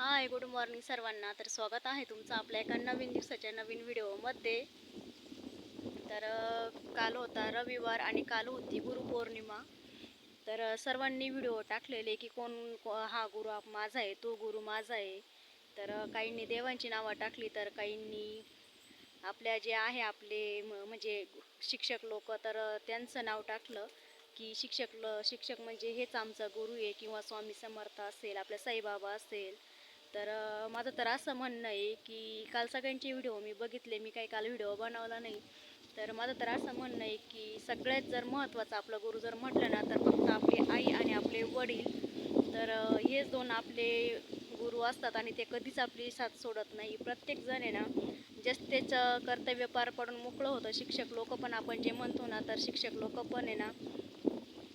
Hi good morning सर्वांना. तर स्वागत आहे तुमचं आपल्या एका नवीन दिवसाच्या नवीन व्हिडिओमध्ये. तर काल होता रविवार आणि काल होती गुरुपौर्णिमा. तर सर्वांनी व्हिडिओ टाकलेले की कोण हा गुरु आप- माझा आहे तो गुरु माझा आहे. तर काहींनी देवांची नावं टाकली तर काहींनी आपल्या जे आहे आपले म- म्हणजे शिक्षक लोक तर त्यांचं नाव टाकलं की शिक्षक ल शिक्षक म्हणजे हेच आमचा गुरु आहे किंवा स्वामी समर्थ असेल आपल्या साईबाबा असेल. तर माझं तर असं म्हणणं आहे की काल सगळ्यांचे व्हिडिओ मी बघितले मी काही काल व्हिडिओ बनवला नाही. तर माझं तर असं म्हणणं आहे की सगळ्यात जर महत्त्वाचं आपलं गुरु जर म्हटलं ना तर फक्त आपली आई आणि आपले वडील. तर हेच दोन आपले गुरु असतात आणि ते कधीच आपली साथ सोडत नाही. प्रत्येकजण आहे ना जस्ट त्याचं कर्तव्य पार पडून मोकळं होतं. शिक्षक लोक पण आपण जे म्हणतो ना तर शिक्षक लोक पण आहे ना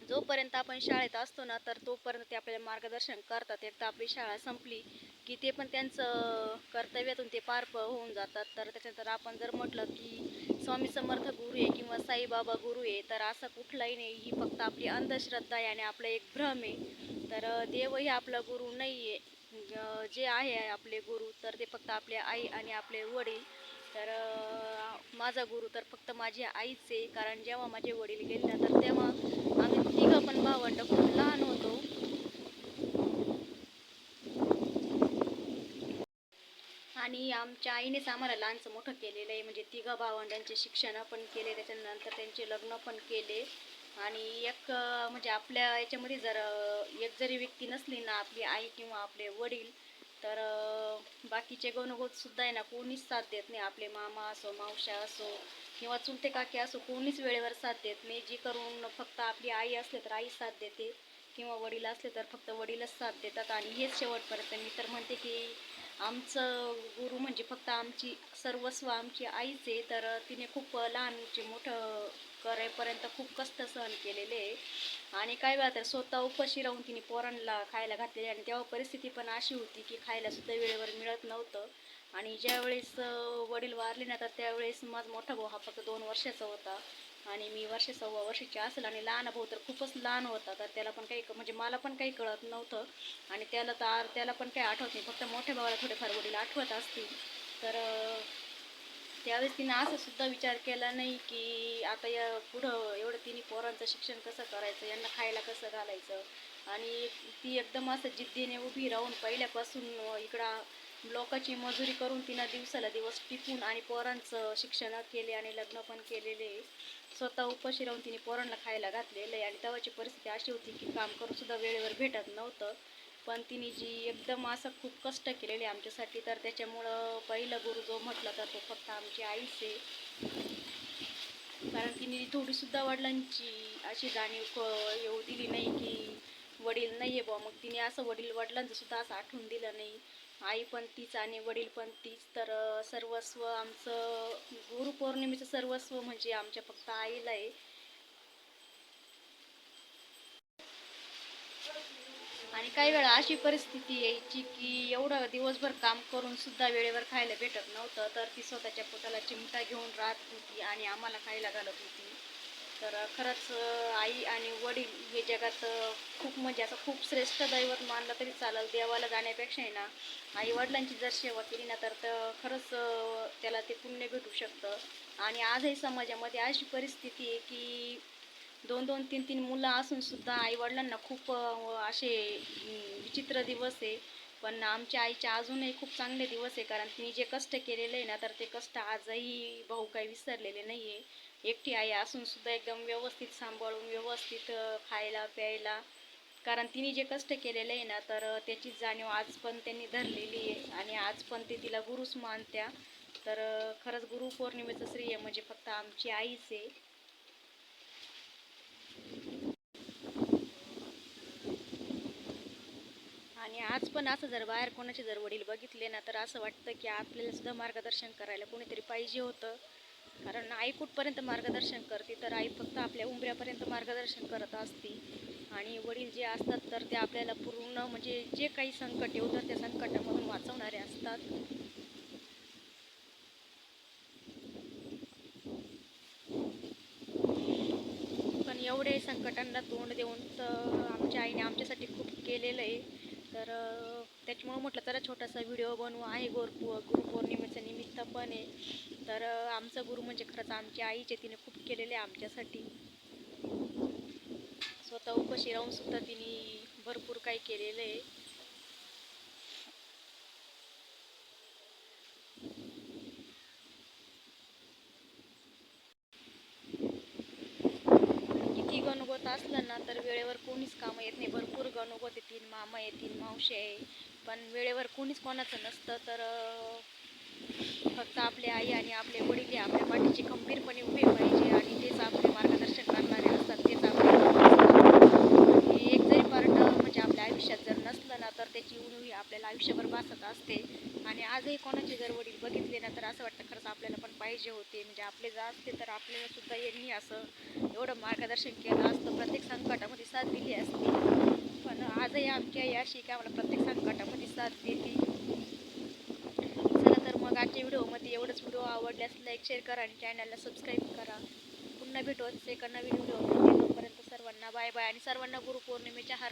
जोपर्यंत आपण शाळेत असतो ना तर तोपर्यंत ते आपल्याला मार्गदर्शन करतात. एकदा आपली शाळा संपली की ते पण त्यांचं कर्तव्यातून ते पार होऊन जातात. तर त्याच्यानंतर आपण जर म्हटलं की स्वामी समर्थ गुरु आहे किंवा साईबाबा गुरु आहे तर असं कुठलाही नाही. ही फक्त आपली अंधश्रद्धा आहे आणि आपलं एक भ्रम आहे. तर देवही आपला गुरु नाही आहे जे आहे आपले गुरु तर ते फक्त आपले आई आणि आपले वडील. तर माझा गुरु तर फक्त माझी आईच आहे. कारण जेव्हा माझे वडील गेले ना तर तेव्हा आम्ही पण भावंड खूप लहान होतो. आणि आमच्या आईनेच आम्हाला लहानचं मोठं केलेलं आहे. म्हणजे तिघं भावंडांचे शिक्षण पण केले त्याच्यानंतर त्यांचे लग्न पण केले. आणि एक म्हणजे आपल्या याच्यामध्ये जर एक जरी व्यक्ती नसली ना आपली आई किंवा आपले वडील तर बाकीचे गणगोत सुद्धा आहे ना कोणीच साथ देत नाही. आपले मामा असो मावशा असो किंवा चुलते काकी असो कोणीच वेळेवर साथ देत नाही. जी करून फक्त आपली आई असले तर आई साथ देते किंवा वडील असले तर फक्त वडीलच साथ देतात. आणि हेच शेवटपर्यंत मी तर म्हणते की आमचं गुरु म्हणजे फक्त आमची सर्वस्व आमची आईच आहे. तर तिने खूप लहानचे मोठं करेपर्यंत खूप कष्ट सहन केलेले आहे. आणि काय वेळा तर स्वतः उपाशी राहून तिने पोरांना खायला घातलेले आणि तेव्हा परिस्थिती पण अशी होती की खायलासुद्धा वेळेवर मिळत नव्हतं. आणि ज्यावेळेस वडील वारले ना तर त्यावेळेस माझा मोठा भाऊ हा फक्त दोन वर्षाचा होता. आणि मी वर्ष सव्वा वर्षाची असेल आणि लहान भाऊ तर खूपच लहान होता. तर त्याला पण काही म्हणजे मला पण काही कळत नव्हतं. आणि त्याला तर त्याला पण काही आठवत नाही. फक्त मोठ्या भावाला थोडेफार वडील आठवत असतील. तर त्यावेळेस तिनं असं सुद्धा विचार केला नाही की आता या पुढं एवढं तिने पोरांचं शिक्षण कसं करायचं यांना खायला कसं घालायचं? आणि ती एकदम असं जिद्दीने उभी राहून पहिल्यापासून इकडं लोकाची मजुरी करून तिनं दिवसाला दिवस टिकून आणि पोरांचं शिक्षण केले आणि लग्न पण केलेले. स्वतः उपाशी राहून तिने पोरांना खायला घातलेलं आहे. आणि तेव्हाची परिस्थिती अशी होती की काम करूनसुद्धा वेळेवर भेटत नव्हतं. पण तिने जी एकदम असं खूप कष्ट केलेले आमच्यासाठी तर त्याच्यामुळं पहिलं गुरु जो म्हटलं तर तो फक्त आमची आईच आहे. कारण तिने थोडीसुद्धा वडिलांची अशी जाणीव क- येऊ दिली नाही की वडील नाही आहे बुवा. मग तिने असं वडील वडिलांचं सुद्धा असं आठवून दिलं नाही. आई पण तीच आणि वडील पण तीच. तर सर्वस्व आमचं गुरुपौर्णिमेचं सर्वस्व म्हणजे आमच्या फक्त आईला आहे. आणि काही वेळा अशी परिस्थिती यायची की एवढं दिवसभर काम करून सुद्धा वेळेवर खायला भेटत नव्हतं तर ती स्वतःच्या पोटाला चिमटा घेऊन राहत होती आणि आम्हाला खायला घालत होती. तर खरंच आई आणि वडील हे जगात खूप म्हणजे असं खूप श्रेष्ठ दैवत मानलं तरी चालेल देवाला जाण्यापेक्षा आहे ना. आई वडिलांची जर सेवा केली ना तर खरंच त्याला ते पुण्य भेटू शकतं. आणि आजही समाजामध्ये अशी परिस्थिती आहे की दोन दोन तीन तीन मुलं असून सुद्धा खूप असे विचित्र दिवस आहे. पण आमच्या आईच्या अजूनही खूप चांगले दिवस आहे. कारण तिने जे कष्ट केलेले आहे ना तर ते कष्ट आजही भाऊ काही विसरलेले नाही आहे एकटी आई असून सुद्धा एकदम व्यवस्थित सांभाळून व्यवस्थित खायला प्यायला. कारण तिने जे कष्ट केलेले आहे ना तर त्याची जाणीव आज पण त्यांनी धरलेली आहे. आणि आज पण ते तिला गुरुच मानत्या. तर खरंच गुरुपौर्णिमेचं श्रेय म्हणजे फक्त आमची आईच आहे. आणि आज पण असं जर बाहेर कोणाचे जर वडील बघितले ना तर असं वाटतं की आपल्याला सुद्धा मार्गदर्शन करायला कोणीतरी पाहिजे होतं. कारण आई कुठपर्यंत मार्गदर्शन करते तर आई फक्त आपल्या उंबऱ्यापर्यंत मार्गदर्शन करत असते. आणि वडील जे असतात तर ते आपल्याला पूर्ण म्हणजे जे काही संकट येऊ तर त्या संकटामधून वाचवणारे असतात. पण एवढे संकटांना तोंड देऊन तर आमच्या आईने आमच्यासाठी खूप केलेलं आहे. तर त्याच्यामुळं म्हटलं तर छोटासा व्हिडिओ बनवू. आहे गोरपू गुरुपौर्णिमेचं निमित्त पण आहे. तर आमचा गुरु म्हणजे खरंच आमची आईचे तिने खूप केलेले आहे आमच्यासाठी. स्वतः उपाशी राहूनसुद्धा तिने भरपूर काही केलेलं आहे. किती गणगोत असलं ना तर वेळेवर कोणीच कामं येत नाही. भरपूर गणगोत होते तीन मामा आहे तीन मावशी आहे. पण वेळेवर कोणीच कोणाचं नसतं तर फक्त आपले आई आणि आपले वडील हे आपल्या पाठीचे खंबीरपणे उभे पाहिजे आणि तेच आपले मार्गदर्शन करणारे असतात तेच आपले एक जरी पार्ट म्हणजे आपल्या आयुष्यात जर नसलं ना तर त्याची उणीव ही आपल्याला आयुष्यभर भासत असते. आणि आजही कोणाचे जर वडील बघितले ना तर असं वाटतं खरंच आपल्याला पण पाहिजे होते. म्हणजे आपले जर असते तर आपल्याला सुद्धा यांनी असं एवढं मार्गदर्शन केलं असतं. प्रत्येक संकटामध्ये साथ दिली असते. पण आजही आमच्या या अशी आम्हाला प्रत्येक संकटामध्ये साथ देते. चला तर मग आजच्या व्हिडिओमध्ये एवढंच. व्हिडिओ आवडल्यास लाईक शेअर करा आणि चॅनलला सबस्क्राईब करा. पुन्हा भेटू एका नवीन व्हिडिओ तोपर्यंत सर्वांना बाय बाय आणि सर्वांना गुरुपौर्णिमेच्या हार